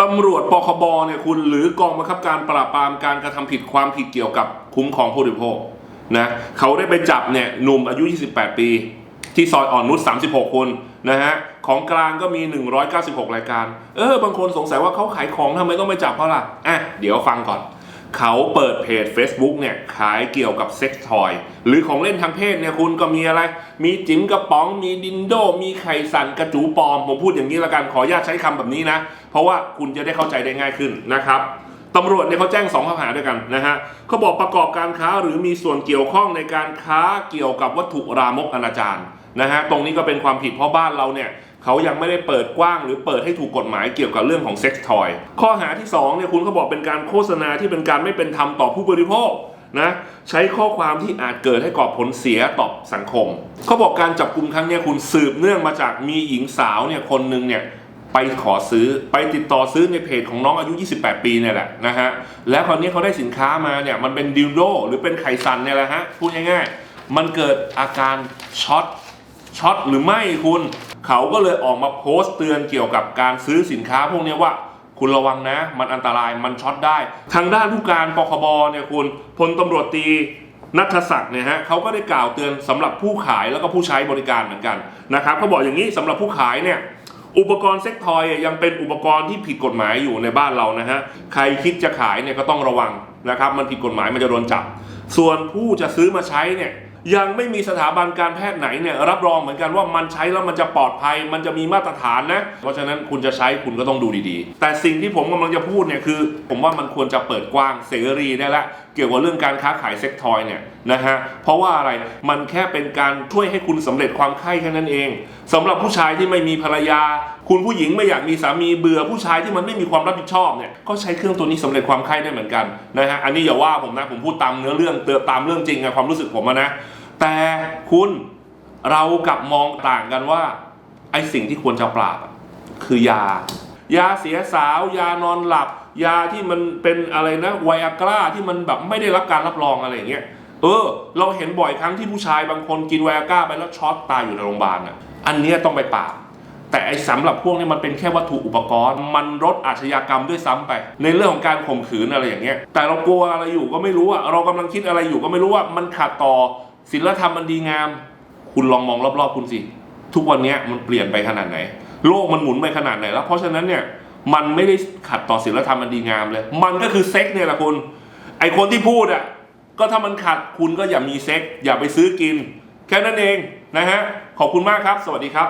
ตำรวจปคบเนี่ยคุณหรือกองบังคับการปราบปรามการกระทำผิดความผิดเกี่ยวกับคุ้มครองผู้บริโภคนะเขาได้ไปจับเนี่ยหนุ่มอายุ 28 ปี ที่ซอยอ่อนนุช36 คนนะฮะของกลางก็มี 196 รายการ เออบางคนสงสัยว่าเขาขายของทำไมต้องไปจับเพราะล่ะอะเดี๋ยวฟังก่อน เขาเปิดเพจ Facebook เนี่ยขายเกี่ยวกับเซ็กซ์ทอย หรือของเล่นทางเพศเนี่ยคุณก็มีอะไร มีจิ๋มกระป๋อง มีดินโด มีไข่สันกระจูปอม ผมพูดอย่างนี้ละกันขออนุญาตใช้คำแบบนี้นะ เพราะว่าคุณจะได้เข้าใจได้ง่ายขึ้นนะครับตำรวจเนี่ยเขาแจ้งสองข้อหาด้วยกันนะฮะเขาบอกประกอบการค้าหรือมีส่วนเกี่ยวข้องในการค้าเกี่ยวกับวัตถุรามกอนาจารนะฮะตรงนี้ก็เป็นความผิดเพราะบ้านเราเนี่ย เขายังไม่ได้เปิดกว้างหรือเปิดให้ถูกกฎหมายเกี่ยวกับเรื่องของเซ็กซ์ทอยข้อหาที่สองเนี่ยคุณเขาบอกเป็นการโฆษณาที่เป็นการไม่เป็นธรรมต่อผู้บริโภคนะใช้ข้อความที่อาจเกิดให้ก่อผลเสียต่อสังคม เขาบอกการจับกลุ่มครั้งเนี้ยคุณสืบเนื่องมาจากมีหญิงสาวเนี่ยคนหนึ่งเนี่ยไปขอซื้อไปติดต่อซื้อในเพจของน้องอายุ 28 ปีเนี่ยแหละนะฮะแล้วคราวนี้เขาได้สินค้ามาเนี่ยมันเป็นดิวโดหรือเป็นไข่ซันเนี่ยแหละฮะพูดง่ายๆ มันเกิดอาการช็อตช็อตหรือไม่คุณ เขาก็เลยออกมาโพสต์เตือนเกี่ยวกับการซื้อสินค้าพวกนี้ว่าคุณระวังนะ มันอันตรายมันช็อตได้ ทางด้านผู้การปคบเนี่ยคุณพลตำรวจตีนัทศักดิ์เนี่ยฮะเขาก็ได้กล่าวเตือนสำหรับผู้ขายแล้วก็ผู้ใช้บริการเหมือนกันนะครับเขาบอกอย่างนี้สำหรับผู้ขายเนี่ยอุปกรณ์เซ็กทอยยังเป็นอุปกรณ์ที่ผิดกฎหมายอยู่ในบ้านเรานะฮะใครคิดจะขายเนี่ยก็ต้องระวังนะครับมันผิดกฎหมายมันจะโดนจับ ส่วนผู้จะซื้อมาใช้เนี่ย ยังไม่มีสถาบันการแพทย์ไหนเนี่ยรับรองเหมือนกันว่ามันใช้แล้วมันจะปลอดภัย มันจะมีมาตรฐานนะ เพราะฉะนั้นคุณจะใช้คุณก็ต้องดูดีๆ แต่สิ่งที่ผมกำลังจะพูดเนี่ยคือ ผมว่ามันควรจะเปิดกว้างเสรีได้ละเกี่ยวกับเรื่องการค้าขายเซ็กทอยเนี่ยนะฮะเพราะว่าอะไรมันแค่เป็นการช่วยให้คุณสำเร็จความใคร่แค่นั้นเองสำหรับผู้ชายที่ไม่มีภรรยา คุณผู้หญิงไม่อยากมีสามีเบื่อผู้ชายที่มันไม่มีความรับผิดชอบเนี่ยก็ใช้เครื่องตัวนี้สำเร็จความใคร่ได้เหมือนกันนะฮะอันนี้อย่าว่าผมนะผมพูดตามเนื้อเรื่องเตือนตามเรื่องจริงอะความรู้สึกผมนะแต่คุณเรากลับมองต่างกันว่าไอ้สิ่งที่ควรจะปราบคือยา ยาเสียสาว ยานอนหลับ ยาที่มันเป็นอะไรนะไวอากร้าที่มันแบบไม่ได้รับการรับรองอะไรอย่างเงี้ยเออ เราเห็นบ่อยครั้งที่ผู้ชายบางคนกินไวอากร้าไปแล้วช็อตตายอยู่ในโรงพยาบาลอะอันเนี้ยต้องไปปราบแต่ไอ้สำหรับพวกนี้มันเป็นแค่วัตถุอุปกรณ์ มันลดอาชญากรรมด้วยซ้ำไป ในเรื่องของการข่มขืนอะไรอย่างเงี้ยแต่เรากลัวอะไรอยู่ก็ไม่รู้อะเรากำลังคิดอะไรอยู่ก็ไม่รู้ว่ามันขัดต่อศีลธรรมมันดีงาม คุณลองมองรอบๆคุณสิ ทุกวันนี้มันเปลี่ยนไปขนาดไหน โลกมันหมุนไปขนาดไหนแล้ว เพราะฉะนั้นเนี่ย มันไม่ได้ขัดต่อศีลธรรมมันดีงามเลย มันก็คือเซ็กเนี่ยแหละคุณ ไอคนที่พูดอะ ก็ถ้ามันขัดคุณก็อย่ามีเซ็กอย่าไปซื้อกิน แค่นั้นเองนะฮะ ขอบคุณมากครับ สวัสดีครับ